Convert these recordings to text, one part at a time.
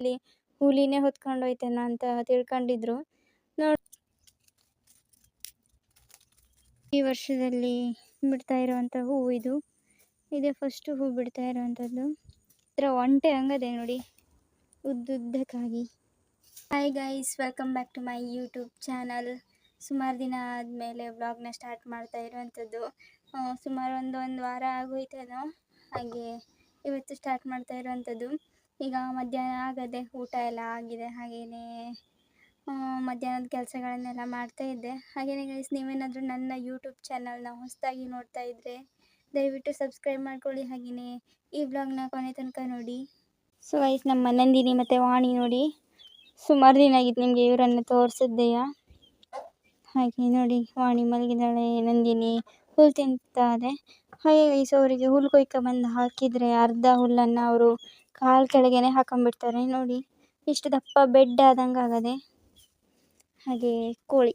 ಇಲ್ಲಿ ಹುಲಿನೇ ಹೊತ್ಕೊಂಡು ಹೋಯ್ತೇನ ಅಂತ ತಿಳ್ಕೊಂಡಿದ್ರು. ನೋಡಿ ಈ ವರ್ಷದಲ್ಲಿ ಬಿಡ್ತಾ ಇರುವಂಥ ಹೂವು ಇದು. ಇದೇ ಫಸ್ಟ್ ಹೂ ಬಿಡ್ತಾ ಇರುವಂಥದ್ದು ಇದರ ಒಂಟೆ ಹಂಗದೆ ನೋಡಿ. ಉದ್ದುದ್ದಕ್ಕಾಗಿ. Hi guys welcome back to my YouTube channel ಸುಮಾರು ದಿನ ಆದಮೇಲೆ ವ್ಲಾಗ್ನ ಸ್ಟಾರ್ಟ್ ಮಾಡ್ತಾ ಇರುವಂಥದ್ದು ಸುಮಾರು ಒಂದು ಒಂದು ವಾರ ಆಗೋಯ್ತೇನೋ. ಹಾಗೆ ಇವತ್ತು ಸ್ಟಾರ್ಟ್ ಮಾಡ್ತಾ ಇರುವಂಥದ್ದು ಈಗ ಮಧ್ಯಾಹ್ನ ಆಗದೆ ಊಟ ಎಲ್ಲ ಆಗಿದೆ ಹಾಗೆಯೇ ಮಧ್ಯಾಹ್ನದ ಕೆಲಸಗಳನ್ನೆಲ್ಲ ಮಾಡ್ತಾ ಇದ್ದೆ. ಹಾಗೆಯೇ ಗೈಸ್ ನೀವೇನಾದರೂ ನನ್ನ ಯೂಟ್ಯೂಬ್ ಚಾನಲ್ನ ಹೊಸದಾಗಿ ನೋಡ್ತಾ ಇದ್ದರೆ ದಯವಿಟ್ಟು ಸಬ್ಸ್ಕ್ರೈಬ್ ಮಾಡ್ಕೊಳ್ಳಿ. ಹಾಗೆಯೇ ಈ ವ್ಲಾಗ್ನ ಕೊನೆ ತನಕ ನೋಡಿ. ಸೊ ಗೈಸ್ ನಮ್ಮ ನಂದಿನಿ ಮತ್ತು ವಾಣಿ ನೋಡಿ. ಸುಮಾರು ದಿನ ಆಗಿತ್ತು ನಿಮಗೆ ಇವರನ್ನು ತೋರಿಸಿದ್ದೆಯ. ಹಾಗೆ ನೋಡಿ, ವಾಣಿ ಮಲಗಿದಾಳೆ ನಂದಿನಿ ಹುಲ್ಲು ತಿಂತಾರೆ ಹಾಗೆ ಗೈಸ್ ಅವರಿಗೆ ಹುಲ್ಲು ಕೊಯ್ಕ ಬಂದು ಹಾಕಿದರೆ ಅರ್ಧ ಹುಲ್ಲನ್ನು ಅವರು ಕಾಲು ಕೆಳಗೇನೆ ಹಾಕೊಂಡ್ಬಿಡ್ತಾರೆ, ನೋಡಿ. ಇಷ್ಟು ದಪ್ಪ ಬೆಡ್ ಆದಂಗೆ ಆಗದೆ. ಹಾಗೆ ಕೋಳಿ.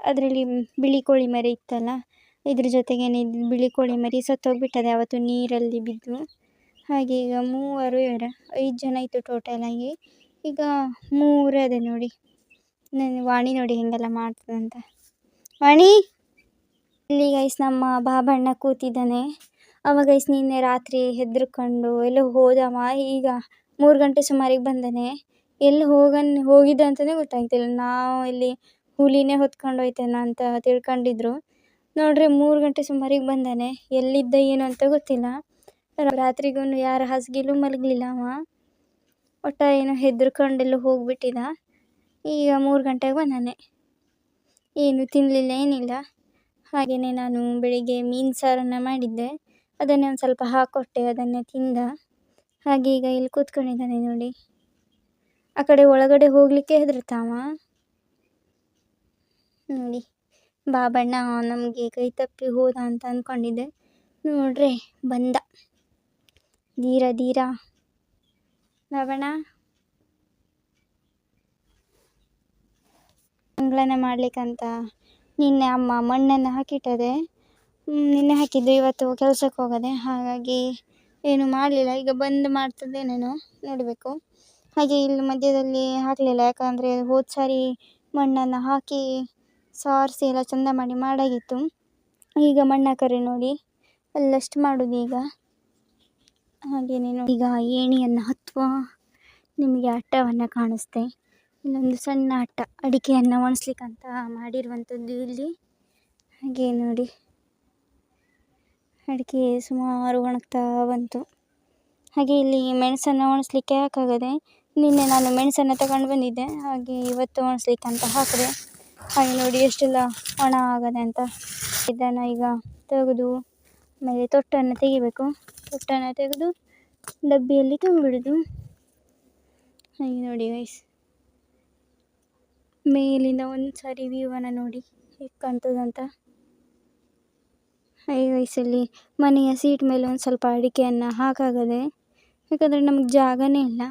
ಅದರಲ್ಲಿ ಬಿಳಿ ಕೋಳಿ ಮರಿ ಇತ್ತಲ್ಲ, ಇದ್ರ ಜೊತೆಗೇನೆ ಇದು ಬಿಳಿ ಕೋಳಿ ಮರಿ ಸತ್ತೋಗ್ಬಿಟ್ಟದೆ, ಅವತ್ತು ನೀರಲ್ಲಿ ಬಿದ್ದು. ಹಾಗೆ ಈಗ ಮೂವರು ಇವರು ಐದು ಜನ ಇತ್ತು ಟೋಟಲ್ ಆಗಿ. ಈಗ ಮೂರು ಅದೇ ನೋಡಿ. ನನ್ನ ವಾಣಿ ನೋಡಿ ಹೆಂಗೆಲ್ಲ ಮಾಡ್ತದಂತ. ವಾಣಿ! ಇಲ್ಲಿ ಗೈಸ್ ನಮ್ಮ ಬಾಬಣ್ಣ ಕೂತಿದ್ದಾನೆ. ಅವ ಗೈಸ್ ನಿನ್ನೆ ರಾತ್ರಿ ಹೆದ್ರಕೊಂಡು ಎಲ್ಲೋ ಹೋದವ ಈಗ ಮೂರು ಗಂಟೆ ಸುಮಾರಿಗೆ ಬಂದಾನೆ. ಎಲ್ಲಿ ಹೋಗನ್, ಹೋಗಿದ್ದ ಅಂತಲೇ ಗೊತ್ತಾಗ್ತಿಲ್ಲ. ನಾವು ಇಲ್ಲಿ ಹುಲಿನೇ ಹೊತ್ಕೊಂಡು ಹೋಯ್ತೇನ ಅಂತ ತಿಳ್ಕೊಂಡಿದ್ರು. ನೋಡ್ರಿ, ಮೂರು ಗಂಟೆ ಸುಮಾರಿಗೆ ಬಂದಾನೆ. ಎಲ್ಲಿದ್ದ ಏನು ಅಂತ ಗೊತ್ತಿಲ್ಲ. ರಾತ್ರಿಗೂ ಯಾರ ಹಾಸಿಗೆಲೂ ಮಲಗಲಿಲ್ಲ ಅವ. ಒಟ್ಟ ಏನೋ ಹೆದ್ರಕೊಂಡೆಲ್ಲ ಹೋಗ್ಬಿಟ್ಟಿದ. ಈಗ ಮೂರು ಗಂಟೆಗೆ ಬಂದಾನೆ. ಏನು ತಿನ್ನಲಿಲ್ಲ ಏನಿಲ್ಲ. ಹಾಗೆಯೇ ನಾನು ಬೆಳಿಗ್ಗೆ ಮೀನು ಸಾರನ್ನು ಮಾಡಿದ್ದೆ. ಅದನ್ನೇ ಒಂದು ಸ್ವಲ್ಪ ಹಾಕ್ಕೊಟ್ಟೆ ಅದನ್ನೇ ತಿಂದ. ಹಾಗೆ ಈಗ ಇಲ್ಲಿ ಕೂತ್ಕೊಂಡಿದ್ದಾನೆ ನೋಡಿ. ಆ ಕಡೆ ಒಳಗಡೆ ಹೋಗಲಿಕ್ಕೆ ಹೆದರ್ತಾವ ನೋಡಿ. ಬಾಬಣ್ಣ ನಮಗೆ ಕೈ ತಪ್ಪಿ ಹೋದ ಅಂತ ಅಂದ್ಕೊಂಡಿದ್ದೆ ನೋಡ್ರಿ ಬಂದ. ಧೀರ ಧೀರ ಬಾಬಣ್ಣ ಅಂಗಳನ ಮಾಡ್ಲಿಕ್ಕಂತ ನಿನ್ನೆ ಅಮ್ಮ ಮಣ್ಣನ್ನು ಹಾಕಿಟ್ಟದೆ. ನಿನ್ನೆ ಹಾಕಿದ್ದು, ಇವತ್ತು ಕೆಲ್ಸಕ್ಕೆ ಹೋಗದೆ, ಹಾಗಾಗಿ ಏನು ಮಾಡಲಿಲ್ಲ. ಈಗ ಬಂದು ಮಾಡ್ತದೇನೇನೋ ನೋಡಬೇಕು. ಹಾಗೆ ಇಲ್ಲಿ ಮಧ್ಯದಲ್ಲಿ ಹಾಕಲಿಲ್ಲ, ಯಾಕಂದರೆ ಹೋದ ಸಾರಿ ಮಣ್ಣನ್ನು ಹಾಕಿ ಸಾರಿಸಿ ಎಲ್ಲ ಚಂದ ಮಾಡಿ ಮಾಡಾಗಿತ್ತು. ಈಗ ಮಣ್ಣ ಕರೆ ನೋಡಿ, ಅಲ್ಲಷ್ಟು ಮಾಡೋದು ಈಗ. ಹಾಗೆಯೇ ನೋಡಿ. ಈಗ ಏಣಿಯನ್ನು ಹತ್ತುವ ನಿಮಗೆ ಅಟ್ಟವನ್ನು ಕಾಣಿಸ್ತೆ. ಇಲ್ಲೊಂದು ಸಣ್ಣ ಅಟ್ಟ, ಅಡಿಕೆಯನ್ನು ಒಣಸ್ಲಿಕ್ಕಂತ ಮಾಡಿರುವಂಥದ್ದು ಇಲ್ಲಿ. ಹಾಗೆ ನೋಡಿ. ಅಡಿಕೆ ಸುಮಾರು ಒಣಗ್ತಾ ಬಂತು. ಹಾಗೆ ಇಲ್ಲಿ ಮೆಣಸನ್ನು ಒಣಸ್ಲಿಕ್ಕೆ ಹಾಕಾಗದೆ ನಿನ್ನೆ ನಾನು ಮೆಣಸನ್ನು ತಗೊಂಡು ಬಂದಿದ್ದೆ. ಹಾಗೆ ಇವತ್ತು ಒಣಸ್ಲಿಕ್ಕೆ ಅಂತ ಹಾಕಿದೆ. ಹಾಗೆ ನೋಡಿ ಎಷ್ಟೆಲ್ಲ ಒಣ ಆಗದೆ ಅಂತ. ಇದನ್ನು ಈಗ ತೆಗೆದು ಆಮೇಲೆ ತೊಟ್ಟನ್ನು ತೆಗಿಬೇಕು. ತೊಟ್ಟನ್ನು ತೆಗೆದು ಡಬ್ಬಿಯಲ್ಲಿ ತುಂಬಿಡೋದು. ಹಾಗೆ ನೋಡಿ ಗೈಸ್ ಮೇಲಿಂದ ಒಂದು ಸಾರಿ ವ್ಯೂವನ್ನು ನೋಡಿ. ಹೇಗೆ ಕಾಣ್ತದಂತ. ಹಾಗೆ ವಯಸ್ಸಲ್ಲಿ ಮನೆಯ ಸೀಟ್ ಮೇಲೆ ಒಂದು ಸ್ವಲ್ಪ ಅಡಿಕೆಯನ್ನು ಹಾಕಾಗದೆ ಯಾಕಂದರೆ ನಮಗೆ ಜಾಗವೇ ಇಲ್ಲ.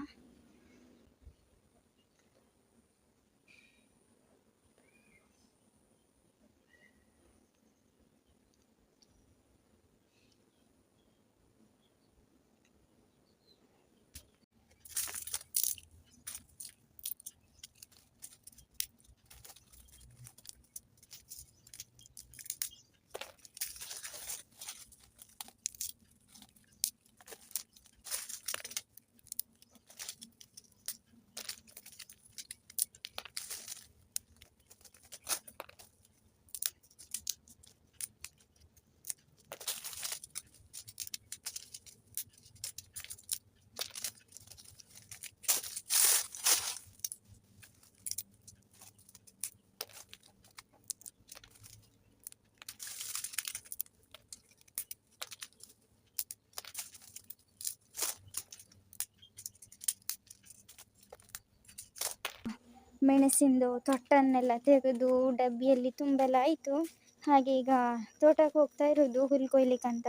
ಮೆಣಸಿಂದು ತೊಟ್ಟನ್ನೆಲ್ಲ ತೆಗೆದು ಡಬ್ಬಿಯಲ್ಲಿ ತುಂಬೆಲ್ಲ ಆಯಿತು. ಹಾಗೆ ಈಗ ತೋಟಕ್ಕೆ ಹೋಗ್ತಾ ಇರೋದು ಹುಲ್ಲು ಕೊಯ್ಲಿಕ್ಕಂತ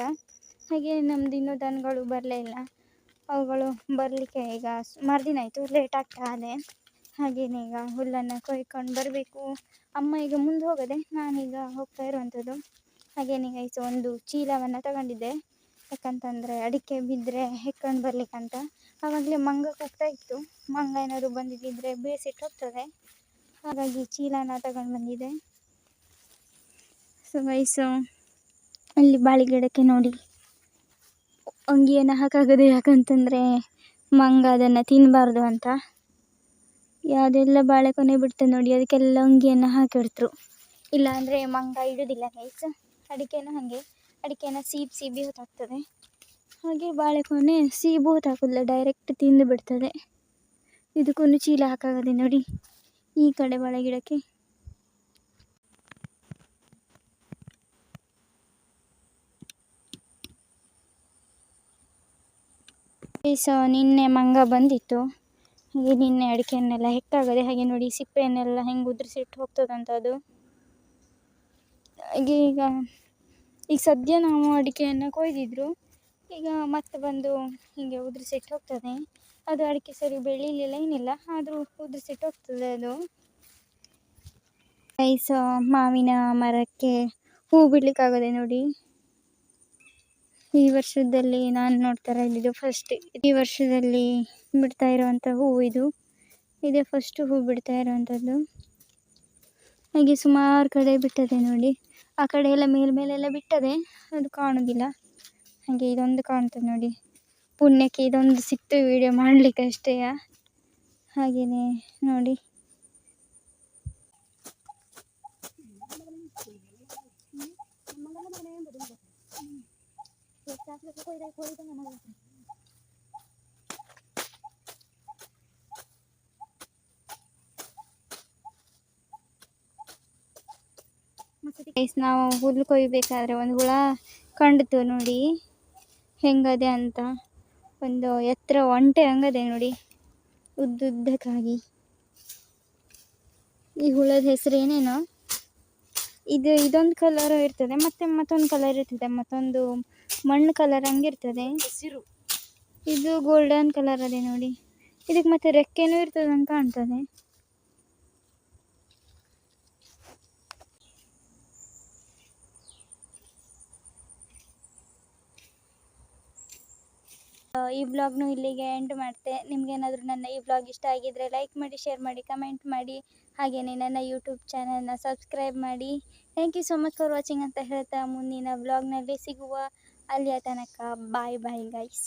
ಹಾಗೆ ನಮ್ದು ಇನ್ನೂ ದನಗಳು ಬರಲೇ ಇಲ್ಲ. ಅವುಗಳು ಬರಲಿಕ್ಕೆ ಈಗ ಸುಮಾರು ದಿನ ಆಯಿತು ಲೇಟ್ ಆಗ್ತಾ ಇದೆ. ಹಾಗೇನೆ ಈಗ ಹುಲ್ಲನ್ನು ಕೊಯ್ಕೊಂಡು ಬರಬೇಕು. ಅಮ್ಮ ಈಗ ಮುಂದೆ ಹೋಗದೆ ನಾನೀಗ ಹೋಗ್ತಾ ಇರುವಂಥದ್ದು. ಹಾಗೇನೆ ಆಯಿತು ಒಂದು ಚೀಲವನ್ನು ತಗೊಂಡಿದ್ದೆ. ಯಾಕಂತಂದರೆ ಅಡಿಕೆ ಬಿದ್ದರೆ ಹೆಕ್ಕೊಂಡು ಬರ್ಲಿಕ್ಕಂತ ಆವಾಗಲೇ ಮಂಗ ಕೂಗ್ತಾ ಇತ್ತು. ಮಂಗ ಏನಾದ್ರು ಬಂದಿದ್ದಿದ್ರೆ ಬೇಯಿಸಿಟ್ಟು ಹೋಗ್ತದೆ. ಹಾಗಾಗಿ ಚೀಲನ ತಗೊಂಡು ಬಂದಿದೆ. ಸೊ ವಯಸ್ಸು ಅಲ್ಲಿ ಬಾಳೆ ಗಿಡಕ್ಕೆ ನೋಡಿ. ಅಂಗಿಯನ್ನು ಹಾಕಾಗದೆ ಯಾಕಂತಂದರೆ ಮಂಗ ಅದನ್ನು ತಿನ್ನಬಾರ್ದು ಅಂತ. ಯಾವುದೆಲ್ಲ ಬಾಳೆಕೊನೆ ಬಿಡ್ತದೆ ನೋಡಿ, ಅದಕ್ಕೆಲ್ಲ ಅಂಗಿಯನ್ನು ಹಾಕಿಡ್ತರು ಇಲ್ಲಾಂದರೆ ಮಂಗ ಇಡೋದಿಲ್ಲ ಗೈಸ್ ಅಡಿಕೆನೂ ಹಾಗೆ. ಅಡಿಕೆನ ಸೀಬ್ ಸೀಬಿ ಹೊತ್ತಾಗ್ತದೆ ಹಾಗೆ ಬಾಳೆಕೊನೆ ಸೀಬು ಹೊತ್ತಾಕೋದಿಲ್ಲ ಡೈರೆಕ್ಟ್ ತಿಂದು ಬಿಡ್ತದೆ. ಇದಕ್ಕೊಂದು ಚೀಲ ಹಾಕಾಗದೆ ನೋಡಿ ಈ ಕಡೆ ಬಾಳೆ ಗಿಡಕ್ಕೆ. ಸೊ ನಿನ್ನೆ ಮಂಗ ಬಂದಿತ್ತು. ಹಾಗೆ ನಿನ್ನೆ ಅಡಿಕೆಯನ್ನೆಲ್ಲ ಹೆಕ್ಕಾಗದೆ ಹಾಗೆ ನೋಡಿ ಸಿಪ್ಪೆಯನ್ನೆಲ್ಲ ಹೆಂಗೆ ಉದುರಿಸಿಟ್ಟು ಹೋಗ್ತದಂತ ಅದು ಹಾಗೆ ಈಗ ಈಗ ಸದ್ಯ ನಾವು ಅಡಿಕೆಯನ್ನು ಕೊಯ್ದಿದ್ರು. ಈಗ ಮತ್ತೆ ಬಂದು ಹೀಗೆ ಉದುರಿಸಿಟ್ಟು ಹೋಗ್ತದೆ. ಅದು ಅಡಿಕೆ ಸರಿ ಬೆಳೀಲಿಲ್ಲ, ಏನಿಲ್ಲ. ಆದರೂ ಉದುರಿಸಿಟ್ಟು ಹೋಗ್ತದೆ ಅದು. ಐಸ ಮಾವಿನ ಮರಕ್ಕೆ ಹೂ ಬಿಡ್ಲಿಕ್ಕಾಗದೆ ನೋಡಿ. ಈ ವರ್ಷದಲ್ಲಿ ನಾನು ನೋಡ್ತಾರೆ ಇದ್ದಿದ್ದು ಫಸ್ಟ್ ಈ ವರ್ಷದಲ್ಲಿ ಬಿಡ್ತಾ ಇರುವಂಥ ಹೂವು ಇದು. ಇದೇ ಫಸ್ಟ್ ಹೂ ಬಿಡ್ತಾ ಇರುವಂಥದ್ದು ಹಾಗೆ ಸುಮಾರು ಕಡೆ ಬಿಟ್ಟದೆ ನೋಡಿ. ಆ ಕಡೆ ಎಲ್ಲ ಮೇಲ್ಮೇಲೆಲ್ಲ ಬಿಟ್ಟದೆ. ಅದು ಕಾಣೋದಿಲ್ಲ. ಹಾಗೆ ಇದೊಂದು ಕಾಣ್ತದೆ ನೋಡಿ. ಪುಣ್ಯಕ್ಕೆ ಇದೊಂದು ಸಿಕ್ತು ವಿಡಿಯೋ ಮಾಡಲಿಕ್ಕೆ ಅಷ್ಟೇ. ಹಾಗೆಯೇ ನೋಡಿ. ನಾವು ಹುಲ್ಲು ಕೊಯ್ಬೇಕಾದ್ರೆ ಒಂದು ಹುಳ ಕಂಡಿತು ನೋಡಿ. ಹೆಂಗದೆ ಅಂತ ಒಂದು ಎತ್ತರ ಒಂಟೆ ಹಂಗದೆ ನೋಡಿ. ಉದ್ದುದ್ದಕ್ಕಾಗಿ. ಈ ಹುಳದ ಹೆಸರು ಏನೇನೋ? ಇದು ಇದೊಂದು ಕಲರ್ ಇರ್ತದೆ ಮತ್ತೆ ಮತ್ತೊಂದು ಕಲರ್ ಇರ್ತದೆ ಮತ್ತೊಂದು ಮಣ್ಣು ಕಲರ್ ಹಂಗಿರ್ತದೆ ಹಸಿರು. ಇದು ಗೋಲ್ಡನ್ ಕಲರ್ ಅದೇ ನೋಡಿ. ಇದಕ್ಕೆ ಮತ್ತೆ ರೆಕ್ಕೆನೂ ಇರ್ತದೆ ಅಂತ ಕಾಣ್ತದೆ. ಈ ವ್ಲಾಗ್ನು ಇಲ್ಲಿಗೆ ಎಂಡ್ ಮಾಡ್ತೆ. ನಿಮ್ಗೇನಾದರೂ ನನ್ನ ಈ ವ್ಲಾಗ್ ಇಷ್ಟ ಆಗಿದ್ರೆ ಲೈಕ್ ಮಾಡಿ ಶೇರ್ ಮಾಡಿ ಕಮೆಂಟ್ ಮಾಡಿ. ಹಾಗೆಯೇ ನನ್ನ ಯೂಟ್ಯೂಬ್ ಚಾನಲ್ನ ಸಬ್ಸ್ಕ್ರೈಬ್ ಮಾಡಿ. Thank you so much for watching ಅಂತ ಹೇಳ್ತಾ ಮುಂದಿನ ವ್ಲಾಗ್ನಲ್ಲಿ ಸಿಗುವ ಅಲ್ಲಿಯ ತನಕ. ಬಾಯ್ ಬಾಯ್ ಗೈಸ್